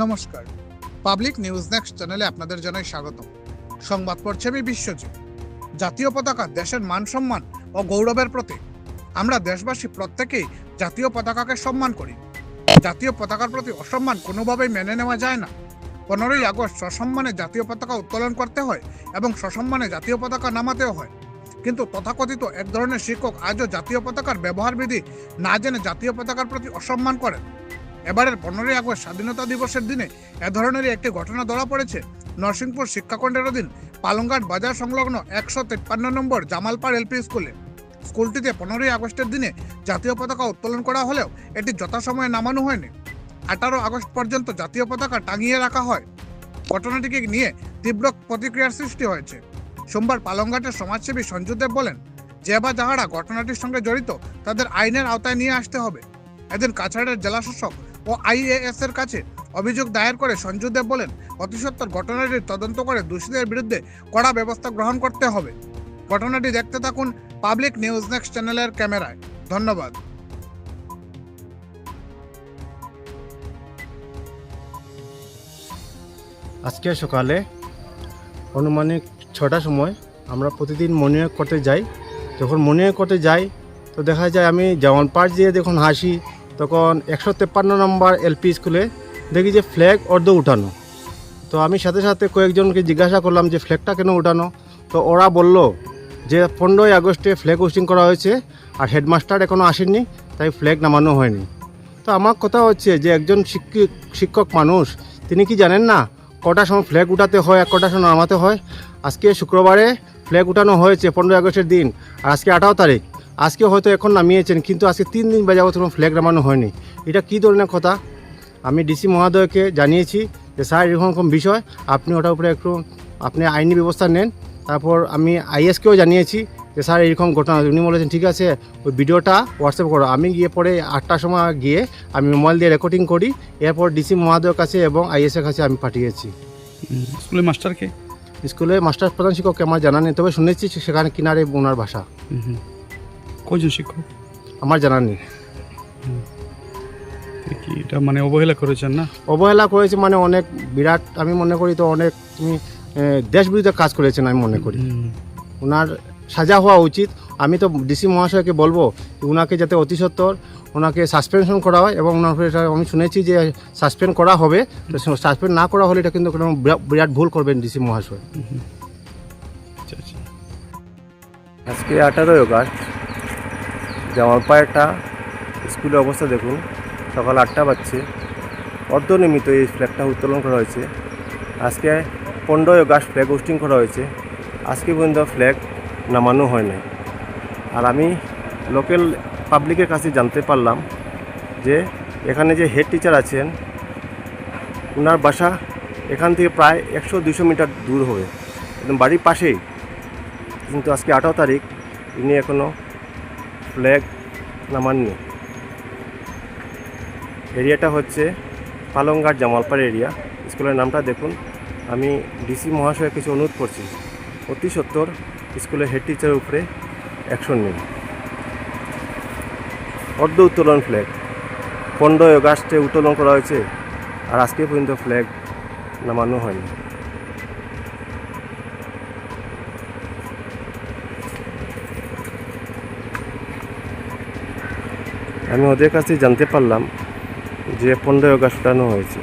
নমস্কার। Public news next চ্যানেলে আপনাদের জানাই স্বাগত সংবাদ পড়ছে আমি বিশ্বজিৎ। জাতীয় পতাকা, দেশের মান সম্মান ও গৌরবের প্রতীক। আমরা দেশবাসী প্রত্যেকেই জাতীয় পতাকাকে সম্মান করি। জাতীয় পতাকার প্রতি অসম্মান কোনোভাবেই মেনে নেওয়া যায় না। পনেরোই আগস্ট সসম্মানে জাতীয় পতাকা উত্তোলন করতে হয় এবং সসম্মানে জাতীয় পতাকা নামাতেও হয়। কিন্তু তথাকথিত এক ধরনের শিক্ষক আজও জাতীয় পতাকার ব্যবহার বিধি না জেনে জাতীয় পতাকার প্রতি অসম্মান করেন। এবারের পনেরোই আগস্ট স্বাধীনতা দিবসের দিনে এ ধরনেরই একটি ঘটনা ধরা পড়েছে। নরসিংপুর শিক্ষাখণ্ডের অধীন পালংঘাট বাজার সংলগ্ন একশো তিপ্পান্ন নম্বর জামালপাড় এলপি স্কুলে। স্কুলটিতে পনেরোই আগস্টের দিনে জাতীয় পতাকা উত্তোলন করা হলেও এটি যথাসময়ে নামানো হয়নি। আঠারো আগস্ট পর্যন্ত জাতীয় পতাকা টাঙিয়ে রাখা হয়। ঘটনাটিকে নিয়ে তীব্র প্রতিক্রিয়ার সৃষ্টি হয়েছে। সোমবার পালংঘাটের সমাজসেবী সঞ্জু দেব বলেন, যে বা যাহারা ঘটনাটির সঙ্গে জড়িত, তাদের আইনের আওতায় নিয়ে আসতে হবে। এদিন কাছাড়ের জেলাশাসক ও আইএএস এর কাছে অভিযোগ দায়ের করে সঞ্জু দেব বলেন অতি সত্বর ঘটনাটির তদন্ত করে দোষীদের বিরুদ্ধে কড়া ব্যবস্থা গ্রহণ করতে হবে। ঘটনাটি দেখতে থাকুন পাবলিক নিউজ নেক্সট চ্যানেলের ক্যামেরায়। ধন্যবাদ। আজকে সকালে অনুমানিক ছটার সময় আমরা প্রতিদিন মর্নিং করতে যাই। যখন মর্নিং করতে যাই, তো দেখা যায় আমি যেমন পার্ট দিয়ে যখন হাসি তখন একশো তেপ্পান্ন নম্বর এলপি স্কুলে দেখি যে ফ্ল্যাগ অর্ধ উঠানো। তো আমি সাথে সাথে কয়েকজনকে জিজ্ঞাসা করলাম যে ফ্ল্যাগটা কেন উঠানো? তো ওরা বলল যে পনেরোই আগস্টে ফ্ল্যাগ হোস্টিং করা হয়েছে আর হেডমাস্টার এখনও আসেননি, তাই ফ্ল্যাগ নামানো হয়নি। তো আমার কথা হচ্ছে যে একজন শিক্ষক শিক্ষক মানুষ, তিনি কি জানেন না কটার সময় ফ্ল্যাগ উঠাতে হয় আর কটার সময় নামাতে হয়? আজকে শুক্রবারে ফ্ল্যাগ উঠানো হয়েছে পনেরোই আগস্টের দিন আর আজকে আঠারো তারিখ। আজকে হয়তো এখন নামিয়েছেন কিন্তু আজকে তিন দিন বাজাবো কোনো ফ্ল্যাগ নামানো হয়নি। এটা কী ধরনের কথা? আমি ডিসি মহোদয়কে জানিয়েছি যে স্যার এরকম বিষয় আপনি ওটার উপরে একটু আপনি আইনি ব্যবস্থা নেন। তারপর আমি আইএসকেও জানিয়েছি যে স্যার এরকম ঘটনা উনি বলেছেন ঠিক আছে ওই ভিডিওটা হোয়াটসঅ্যাপ করো। আমি গিয়ে পরে আটটার সময় গিয়ে আমি মোবাইল দিয়ে রেকর্ডিং করি। এরপর ডিসি মহোদয়ের কাছে এবং আইএসের কাছে আমি পাঠিয়েছি। স্কুলের মাস্টারকে স্কুলে মাস্টার প্রধান শিক্ষককে আমার জানা নেই তবে শুনেছি সেখানে কিনারে ওনার ভাষা। কয়জন শিক্ষক? আমার জানা নেই। কি এটা মানে অবহেলা করেছেন না? অবহেলা করেছে মানে অনেক বিরাট আমি মনে করি তো অনেক তুমি দেশ বিরুদ্ধে কাজ করেছেন আমি মনে করি। ওনার সাজা হওয়া উচিত। আমি তো ডিসি মহাশয়কে বলব ওনাকে যাতে অতি সত্বর ওনাকে সাসপেনশন করা হয় এবং ওনার এটা আমি শুনেছি যে সাসপেন্ড করা হবে। তো সাসপেন্ড না করা হলে এটা কিন্তু কোনো বিরাট ভুল করবেন ডিসি মহাশয়। আচ্ছা আচ্ছা। আজকে আঠারোই আগস্ট জামালপাড়াটা স্কুলের অবস্থা দেখুন। সকাল আটটা বাজছে। অর্ধনিয়মিত এই ফ্ল্যাগটা উত্তোলন করা হয়েছে। আজকে পনেরোই আগস্ট ফ্ল্যাগ হোস্টিং করা হয়েছে। আজকে পর্যন্ত ফ্ল্যাগ নামানো হয় নাই। আর আমি লোকাল পাবলিকের কাছে জানতে পারলাম যে এখানে যে হেড টিচার আছেন ওনার বাসা এখান থেকে প্রায় একশো দুশো মিটার দূর হবে। একদম বাড়ির পাশেই। কিন্তু আজকে আঠারো তারিখ, ইনি এখনও ফ্ল্যাগ নামাননি। এরিয়াটা হচ্ছে পালংঘাট জামালপাড় এরিয়া। স্কুলের নামটা দেখুন। আমি ডিসি মহাশয় কিছু অনুরোধ করছি। অতি সত্তর স্কুলের হেড টিচারের উপরে অ্যাকশন নিন। অর্ধ উত্তোলন ফ্ল্যাগ। পনেরোই আগস্টে উত্তোলন করা হয়েছে আর আজকে পর্যন্ত ফ্ল্যাগ নামানো হয়নি। আমি ওদের কাছে জানতে পারলাম যে পনেরোই অগাস্ট উঠানো হয়েছে।